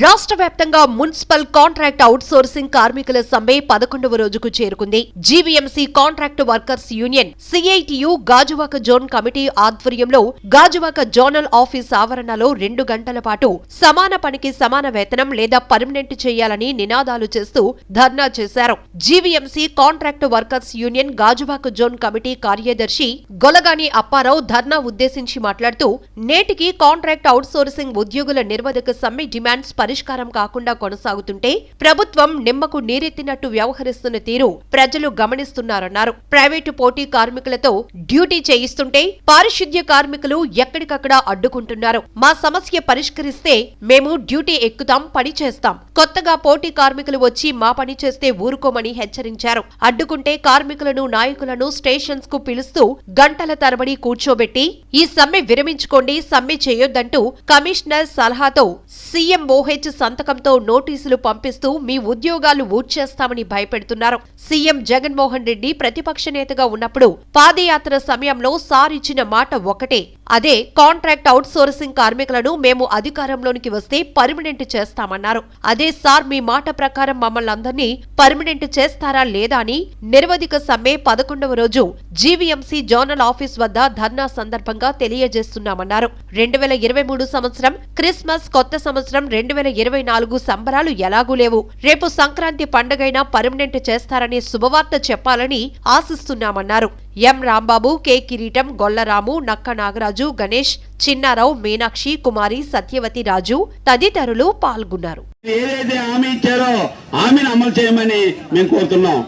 రాష్ట్ర వ్యాప్తంగా municipal contract outsourcing కార్మికుల సమ్మె పదకొండవ రోజుకు చేరుకుంది. GVMC contract workers union CITU Gajuwaka zone committee ఆధ్వర్యంలో గాజువాక జోనల్ ఆఫీస్ ఆవరణలో రెండు గంటల పాటు సమాన పనికి సమాన వేతనం లేదా పర్మనెంట్ చేయాలని నినాదాలు చేస్తూ ధర్నా చేశారు. GVMC contract workers union Gajuwaka zone committee కార్యదర్శి గొలగాని అప్పారావు ధర్నా ఉద్దేశించి మాట్లాడుతూ నేటికి కాంట్రాక్ట్ అవుట్సోర్సింగ్ ఉద్యోగుల నిర్వధక సమ్మె డిమాండ్స్ పరిష్కారం కాకుండా కొనసాగుతుంటే ప్రభుత్వం నిమ్మకు నీరెత్తినట్టు వ్యవహరిస్తున్న తీరు ప్రజలు గమనిస్తున్నారన్నారు. ప్రైవేటు పోటీ కార్మికులతో డ్యూటీ చేయిస్తుంటే పారిశుద్ధ్య కార్మికులు ఎక్కడికక్కడ అడ్డుకుంటున్నారు. మా సమస్య పరిష్కరిస్తే మేము డ్యూటీ ఎక్కుతాం పని చేస్తాం. కొత్తగా పోటీ కార్మికులు వచ్చి మా పని చేస్తే ఊరుకోమని హెచ్చరించారు. అడ్డుకుంటే కార్మికులను నాయకులను స్టేషన్స్కు పిలుస్తూ గంటల తరబడి కూర్చోబెట్టి ఈ సమ్మె విరమించుకోండి సమ్మె చేయొద్దంటూ కమిషనర్ సలహాతో సీఎం ఓహెచ్ సంతకంతో నోటీసులు పంపిస్తూ మీ ఉద్యోగాలు ఊడ్చేస్తామని భయపెడుతున్నారు. సీఎం జగన్మోహన్ రెడ్డి ప్రతిపక్ష నేతగా ఉన్నప్పుడు పాదయాత్ర సమయంలో సార్ ఇచ్చిన మాట ఒకటే. అదే కాంట్రాక్ట్ అవుట్సోర్సింగ్ కార్మికులను మేము అధికారంలోనికి వస్తే పర్మనెంట్ చేస్తామన్నారు. అదే సార్ మీ మాట ప్రకారం మమ్మల్ని అందరినీ పర్మనెంట్ చేస్తారా లేదా అని నిరవధిక సమ్మె పదకొండవ రోజు జీవీఎంసీ జోనల్ ఆఫీస్ వద్ద ధర్నా సందర్భంగా తెలియజేస్తున్నామన్నారు. రెండు వేల ఇరవై మూడు సంవత్సరం క్రిస్మస్ కొత్త సంవత్సరం రెండు వేల ఇరవై నాలుగు సంబరాలు ఎలాగూ లేవు. రేపు సంక్రాంతి పండగైనా పర్మనెంట్ చేస్తారనే శుభవార్త చెప్పాలని ఆశిస్తున్నామన్నారు. ఎం రాంబాబు కె కిరీటం గొల్లరాము నక్క నాగరాజు గణేష్ చిన్నారావు మీనాక్షి కుమారి సత్యవతి రాజు తదితరులు పాల్గొన్నారు. ఏదైతే హామీ ఇచ్చారో హామీని అమలు చేయమని మేము కోరుతున్నాం.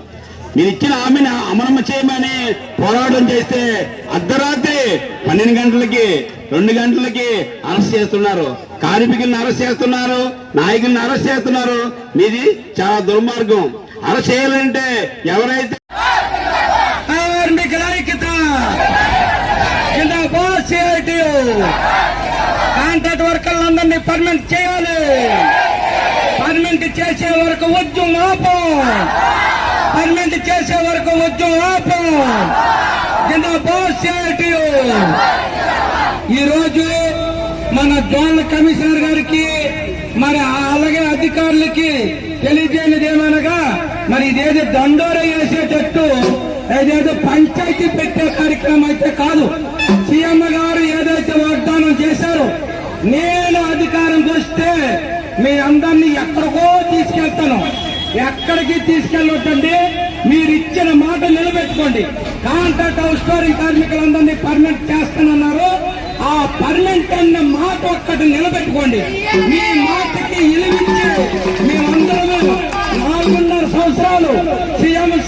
నేను ఇచ్చిన హామీని అమలు చేయమని పోరాటం చేస్తే అర్ధరాత్రి పన్నెండు గంటలకి రెండు గంటలకి అరెస్ట్ చేస్తున్నారు. కార్మికులను అరెస్ట్ చేస్తున్నారు నాయకులను అరెస్ట్ చేస్తున్నారు. మీది చాలా దుర్మార్గం. అరెస్ట్ చేయాలంటే ఎవరైతే కార్మికుల ఐక్యత జిందాబాద్ కాంట్రాక్ట్ వర్కర్లందరినీ పర్మనెంట్ చేయాలి. పర్మనెంట్ చేసే వరకు ఉద్యమం ఆపం పర్మనెంట్ చేసే వరకు ఉద్యమం ఆపం జిందాబాద్. సిఐటియు ఈరోజు మన జోన్ కమిషనర్ గారికి మరి అలాగే అధికారులకి తెలియజేయనిది ఏమనగా మరి ఇదేదో దండోర వేసేటట్టు ఏదేదో పంచాయతీ పెట్టే కార్యక్రమం అయితే కాదు. సీఎం గారు ఏదైతే వాగ్దానం చేశారో నేను అధికారం వస్తే మీ అందరినీ ఎక్కడికో తీసుకెళ్తాను. ఎక్కడికి తీసుకెళ్ళొద్దండి? మీరు ఇచ్చిన మాట నిలబెట్టుకోండి. కాంట్రాక్ట్ హౌస్ స్టోరింగ్ కార్మికులందరినీ పర్మనెంట్ చేస్తానన్నారు. ఆ పర్మనెంట్ అన్న మాట ఒక్కటి నిలబెట్టుకోండి. మీ మాటకి ఇలిమించి మేమందరము నాలుగున్నర సంవత్సరాలు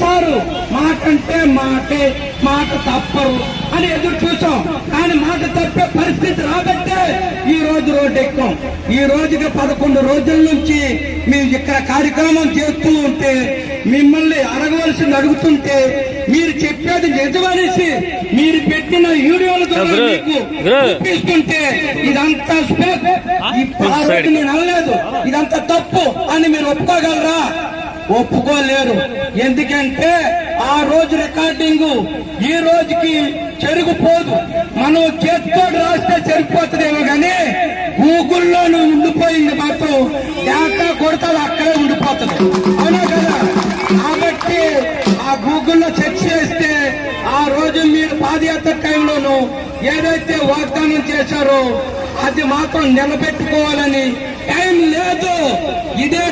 సీఎం సారు మాటంటే మాటే మాట తప్పరు అని ఎదురు చూసాం. కానీ మాట తప్పే పరిస్థితి రాబట్టే ఈ రోజు రోడ్డు ఎక్కాం. ఈ రోజుకి పదకొండు రోజుల నుంచి మేము ఇక్కడ కార్యక్రమం చేస్తూ ఉంటే మిమ్మల్ని అడగవలసింది అడుగుతుంటే మీరు చెప్పేది నిజమనేసి మీరు పెట్టిన వీడియోల ద్వారా మీకు చూపిస్తుంటే ఇదంతా స్పేక్. ఈ నేను అనలేదు. ఇదంతా తప్పు అని మీరు ఒప్పుకోగలరా? ఒప్పుకోలేరు. ఎందుకంటే ఆ రోజు రికార్డింగ్ ఈ రోజుకి చెరుగుపోదు. మనం చేతితో రాస్తే చెరిగిపోతుందేమో కానీ గూగుల్లోనూ ఉండిపోయింది మాత్రం డేటా కొడతాది అక్కడే ఉండిపోతుంది. అవునా కదా? కాబట్టి ఆ గూగుల్లో సెర్చ్ చేస్తే ఆ రోజు మీరు పాదయాత్ర టైంలోనూ ఏదైతే వాగ్దానం చేశారో అది మాత్రం నిలబెట్టుకోవాలని టైం లేదు. ఇదే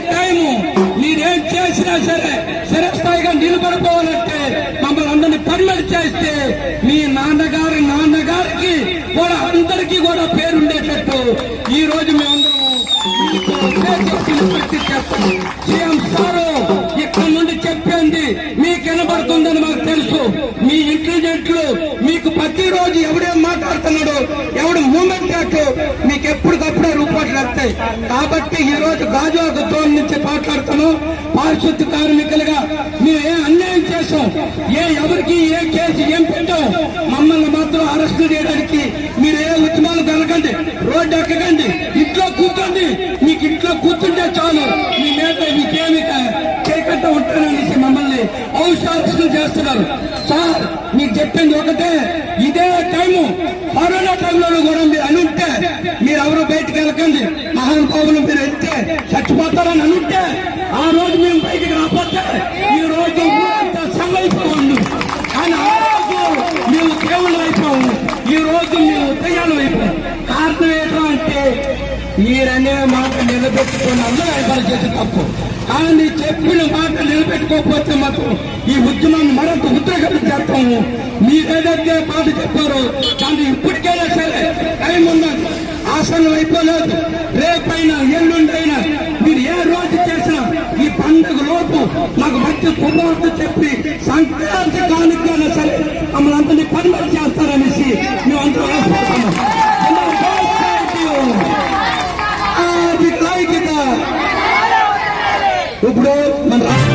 చేస్తే మీ నాన్నగారి నాన్నగారికి కూడా అందరికీ కూడా పేరుండేటట్టు ఈ రోజు మేమందరం సీఎం సారు ఇక్కడ నుండి చెప్పింది మీకు వినబడుతుందని మాకు తెలుసు. మీ ఇంటెలిజెంట్లు మీకు ప్రతిరోజు ఎవడేం మాట్లాడుతున్నాడు ఎవడు మూమెంట్ అట్లు మీకు ఎప్పటికప్పుడే రూపాయలు వస్తాయి. కాబట్టి ఈ రోజు గాజువాక జోన్ నుంచి మాట్లాడుతున్నాం. పారిశుద్ధ కార్మికులుగా మేము ఏ అన్యాయం చేశాం. ఏ ఎవరికి ఏ కేసు ఏం పెట్టాం? మమ్మల్ని మాత్రం అరెస్ట్ చేయడానికి మీరు ఏ ఉద్యమాలు కలగండి రోడ్డు ఎక్కకండి ఇంట్లో కూర్చోండి. మీకు ఇంట్లో కూర్చుంటే చాలు. మీ మీద మీకేమి చేయకండి ఉంటారనేసి మమ్మల్ని అవసరాలు చేస్తున్నారు. సార్ మీకు చెప్పింది ఒకటే ఇదే టైము. కరోనా టైంలో కూడా మీరు అనుంటే మీరు ఎవరు బయటకు వెళ్ళకండి. మహానుభావులు మీరు వెళ్తే చచ్చిపోతారని అనుంటే ఆ రోజు మేము బయటికి రాకపోతే ఈ రోజు ఊరంతా సంగైపోండు కానీ ఆ రోజు మేము దేవుళ్ళు అయిపోము ఈ రోజు మేము ఉదయాలు అయిపోయాం కారణం ఏంటో అంటే మీరనే మాట నిలబెట్టుకున్నందుకు ఆయన వ్యాపారం చేసే తప్పు. కానీ చెప్పిన మాట నిలబెట్టుకోకపోతే మాత్రం ఈ ఉద్యమాన్ని మరొక ఉద్రేకం చేస్తాము. మీరేదైతే మాట చెప్పారో. కానీ ఇప్పటికైనా సరే టైం ఉన్నది. ఆసనం అయిపోలేదు. రేపైనా ఎల్లుండైనా మీరు ఏ రోజు చేసినా ఈ పండుగ లోపు నాకు మంచి కుమార్తె చెప్పి సంక్రాంతి కానుకైనా సరే మమ్మల్ని అందరినీ పని Ugro Manrak.